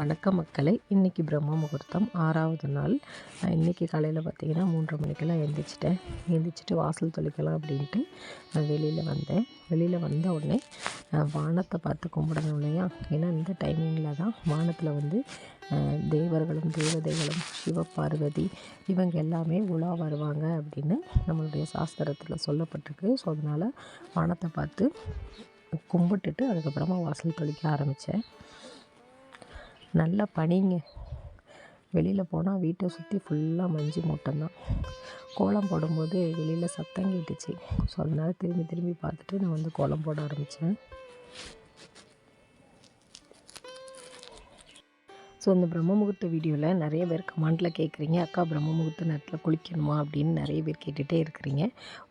வணக்க மக்களை. இன்றைக்கி பிரம்ம முகூர்த்தம் ஆறாவது நாள். இன்றைக்கி காலையில் பார்த்திங்கன்னா மூன்றரை மணிக்கெல்லாம் எழுந்திரிச்சிட்டேன் எழுந்திரிச்சிட்டு வாசல் தொளிக்கலாம் அப்படின்ட்டு நான் வெளியில் வந்தேன். வெளியில் வந்த உடனே வானத்தை பார்த்து கும்பிடணும் இல்லையா? ஏன்னா இந்த டைமிங்கில் தான் வானத்தில் வந்து தேவர்களும் தேவதைகளும் சிவபார்வதி இவங்க எல்லாமே உலா வருவாங்க அப்படின்னு நம்மளுடைய சாஸ்திரத்தில் சொல்லப்பட்டிருக்கு. ஸோ அதனால் வானத்தை பார்த்து கும்பிட்டுட்டு அதுக்கப்புறமா வாசல் தொளிக்க ஆரம்பித்தேன் நல்ல பனிங்க. வெளியில் போனால் வீட்டை சுற்றி ஃபுல்லாக மஞ்சு மூட்டம்தான். கோலம் போடும்போது வெளியில் சத்தம் கேட்டுச்சு. ஸோ அதனால் திரும்பி திரும்பி பார்த்துட்டு நான் வந்து கோலம் போட ஆரம்பித்தேன் ஸோ இந்த பிரம்ம முகூர்த்த வீடியோவில் நிறைய பேர் கமெண்டில் கேட்குறீங்க அக்கா பிரம்ம முகூர்த்த நேரத்தில் குளிக்கணுமா? அப்படின்னு நிறைய பேர் கேட்டுகிட்டே இருக்கிறீங்க.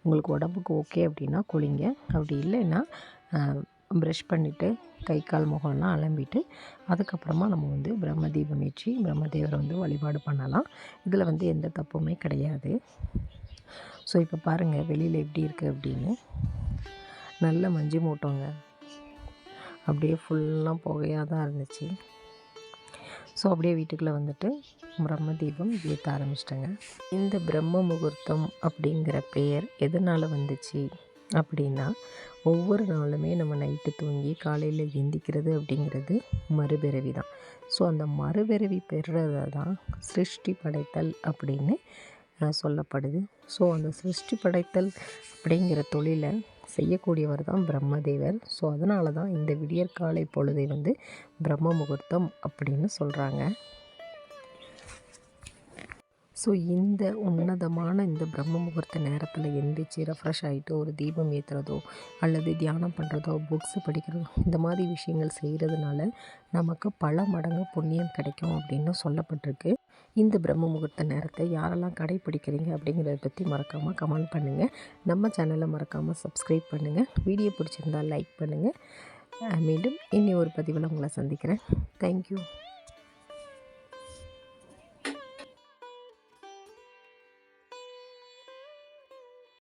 உங்களுக்கு உடம்புக்கு ஓகே அப்படின்னா குளிங்க. அப்படி இல்லைன்னா ப்ரஷ் பண்ணிவிட்டு கை கால் முகம்லாம் அலம்பிட்டு அதுக்கப்புறமா நம்ம வந்து பிரம்ம தீபம் ஏற்றி பிரம்மதேவரை வந்து வழிபாடு பண்ணலாம். இதில் வந்து எந்த தப்புமே கிடையாது. ஸோ இப்போ பாருங்கள் வெளியில் எப்படி இருக்குது அப்படின்னு. நல்ல மஞ்சு மூட்டோங்க. அப்படியே ஃபுல்லாக புகையாக தான் இருந்துச்சு. ஸோ அப்படியே வீட்டுக்குள்ளே வந்துட்டு பிரம்ம தீபம் ஏற்ற ஆரம்பிச்சிட்டேங்க. இந்த பிரம்ம முகூர்த்தம் அப்படிங்கிற பெயர் எதனால் வந்துச்சு? அப்படின்னா ஒவ்வொரு நாளுமே நம்ம நைட்டு தூங்கி காலையில் எந்திக்கிறது அப்படிங்கிறது மறுபிறவி தான். ஸோ அந்த மறுபிறவி பெறுறத தான் சிருஷ்டி படைத்தல் அப்படின்னு சொல்லப்படுது. ஸோ அந்த சிருஷ்டி படைத்தல் அப்படிங்கிற தொழிலை செய்யக்கூடியவர் தான் பிரம்மதேவர். ஸோ அதனால தான் இந்த விடியற்காலை பொழுதை வந்து பிரம்ம முகூர்த்தம் அப்படின்னு சொல்கிறாங்க ஸோ இந்த உன்னதமான இந்த பிரம்ம முகூர்த்த நேரத்தில் எந்திரிச்சு ரெஃப்ரெஷ் ஆகிட்டு ஒரு தீபம் ஏற்றுறதோ அல்லது தியானம் பண்ணுறதோ புக்ஸ் படிக்கிறதோ இந்த மாதிரி விஷயங்கள் செய்கிறதுனால நமக்கு பல மடங்கு புண்ணியம் கிடைக்கும் அப்படின்னு சொல்லப்பட்டிருக்கு. இந்த பிரம்ம முகூர்த்த நேரத்தை யாரெல்லாம் கடைப்பிடிக்கிறீங்க அப்படிங்கிறத பற்றி மறக்காமல் கமெண்ட் பண்ணுங்கள் நம்ம சேனலை மறக்காமல் சப்ஸ்கிரைப் பண்ணுங்கள் வீடியோ பிடிச்சிருந்தால் லைக் பண்ணுங்கள் மீண்டும் இன்னி ஒரு பதிவில் உங்களை சந்திக்கிறேன். தேங்க்யூ